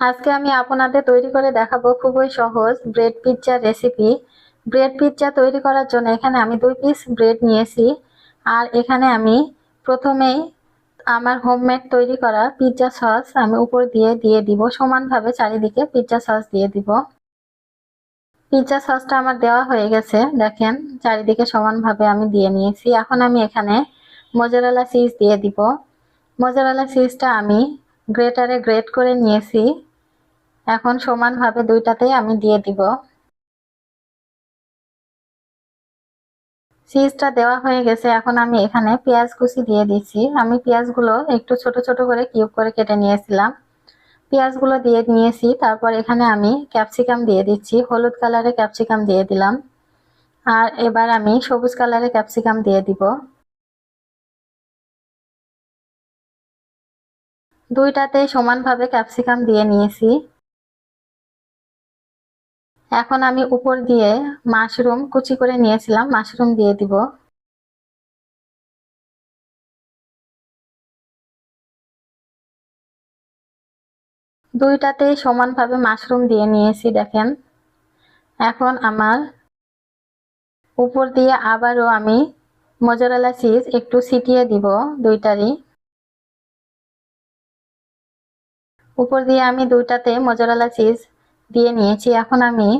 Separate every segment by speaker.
Speaker 1: আজকে আমি আপনাদের তৈরি করে দেখাবো খুবই সহজ ব্রেড পিৎজার রেসিপি ব্রেড পিৎজা তৈরি করার জন্য এখানে আমি দুই পিস ব্রেড নিয়েছি। আর এখানে আমি প্রথমেই আমার হোমমেড তৈরি করা পিৎজা সস আমি উপর দিয়ে দিয়ে দিব। সমানভাবে চারিদিকে পিৎজা সস দিয়ে দিব। পিৎজা সসটা আমার দেওয়া হয়ে গেছে, দেখেন। চারিদিকে সমানভাবে আমি দিয়ে নিয়েছি। এখন আমি এখানে মোজারেলা চিজ দিয়ে দিব। মোজারেলা চিজটা আমি গ্রেটারে গ্রেট করে নিয়েছি। এখন সমানভাবে দুইটাতেই আমি দিয়ে দিব। চিজটা দেওয়া হয়ে গেছে, এখন আমি এখানে পেঁয়াজ কুচি দিয়ে দিচ্ছি। আমি পেঁয়াজগুলো একটু ছোট ছোট করে কিউব করে কেটে নিয়েছিলাম। পেঁয়াজগুলো দিয়ে নিয়েছি, তারপর এখানে আমি ক্যাপসিকাম দিয়ে দিচ্ছি, হলুদ কালারের ক্যাপসিকাম দিয়ে দিলাম। আর এবার আমি সবুজ কালারের ক্যাপসিকাম দিয়ে দিব। দুইটাতেই সমানভাবে ক্যাপসিকাম দিয়ে নিয়েছি। এখন আমি উপর দিয়ে মাশরুম কুচি করে নিয়েছিলাম, মাশরুম দিয়ে দিব। দুইটাতেই সমানভাবে মাশরুম দিয়ে নিয়েছি, দেখেন। এখন আমার উপর দিয়ে আবারও আমি মোজারেলা চিজ একটু ছিটিয়ে দিব দুইটারই। উপর দিয়ে আমি দুইটাতে মোজারেলা চিজ দিয়ে নিয়েছি। এখন আমি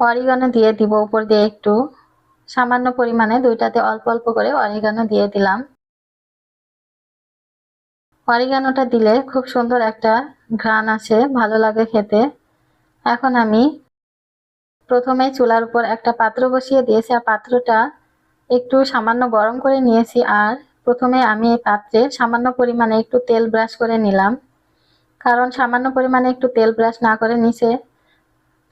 Speaker 1: অরিগানো দিয়ে দিব উপর দিয়ে একটু। সামান্য পরিমাণে দুইটাতে অল্প অল্প করে অরিগানো দিয়ে দিলাম। অরিগানোটা দিলে খুব সুন্দর একটা ঘ্রাণ আসে, ভালো লাগে খেতে। এখন আমি প্রথমে চুলার উপর একটা পাত্র বসিয়ে দিয়েছি। আর পাত্রটা একটু সামান্য গরম করে নিয়েছি। আর প্রথমে আমি এই পাত্রে সামান্য পরিমাণে একটু তেল ব্রাশ করে নিলাম। কারণ সামান্য পরিমাণে একটু তেল ব্রাশ না করে নিচে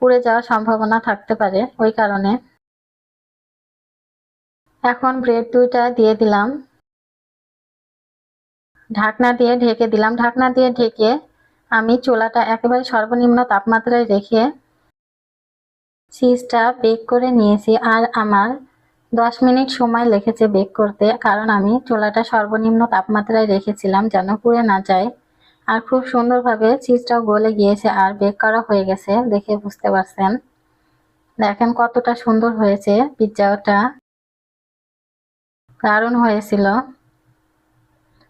Speaker 1: পুড়ে যাওয়ার সম্ভাবনা থাকতে পারে ওই কারণে। এখন ব্রেড দুইটা দিয়ে দিলাম। ঢাকনা দিয়ে ঢেকে দিলাম। ঢাকনা দিয়ে ঢেকে আমি চোলাটা একেবারে সর্বনিম্ন তাপমাত্রায় রেখে চিজটা বেক করে নিয়েছি আর আমার দশ মিনিট সময় লেগেছে বেক করতে, কারণ আমি চোলাটা সর্বনিম্ন তাপমাত্রায় রেখেছিলাম যেন পুড়ে না যায়। আর খুব সুন্দরভাবে চিজটাও গলে গিয়েছে আর বেক করা হয়ে গেছে, দেখে বুঝতে পারছেন। দেখেন কতটা সুন্দর হয়েছে পিৎজাটা। দারুণ হয়েছিল।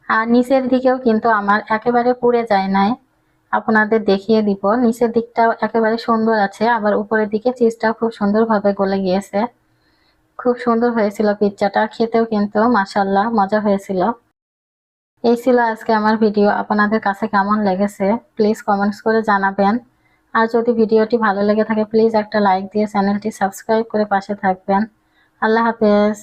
Speaker 1: আর নিচের দিকেও কিন্তু আমার একেবারে পুড়ে যায় নাই। আপনাদের দেখিয়ে দিব, নিচের দিকটাও একেবারে সুন্দর আছে, আবার উপরের দিকে চিজটাও খুব সুন্দরভাবে গলে গিয়েছে। খুব সুন্দর হয়েছিল পিৎজাটা, খেতেও কিন্তু মাসাল্লাহ মজা হয়েছিল। এই ছিল আজকে আমার ভিডিও আপনাদের কাছে কেমন লেগেছে প্লিজ কমেন্টস করে জানাবেন। আর যদি ভিডিওটি ভালো লেগে থাকে প্লিজ একটা লাইক দিয়ে চ্যানেলটি সাবস্ক্রাইব করে পাশে থাকবেন। আল্লাহ হাফেজ।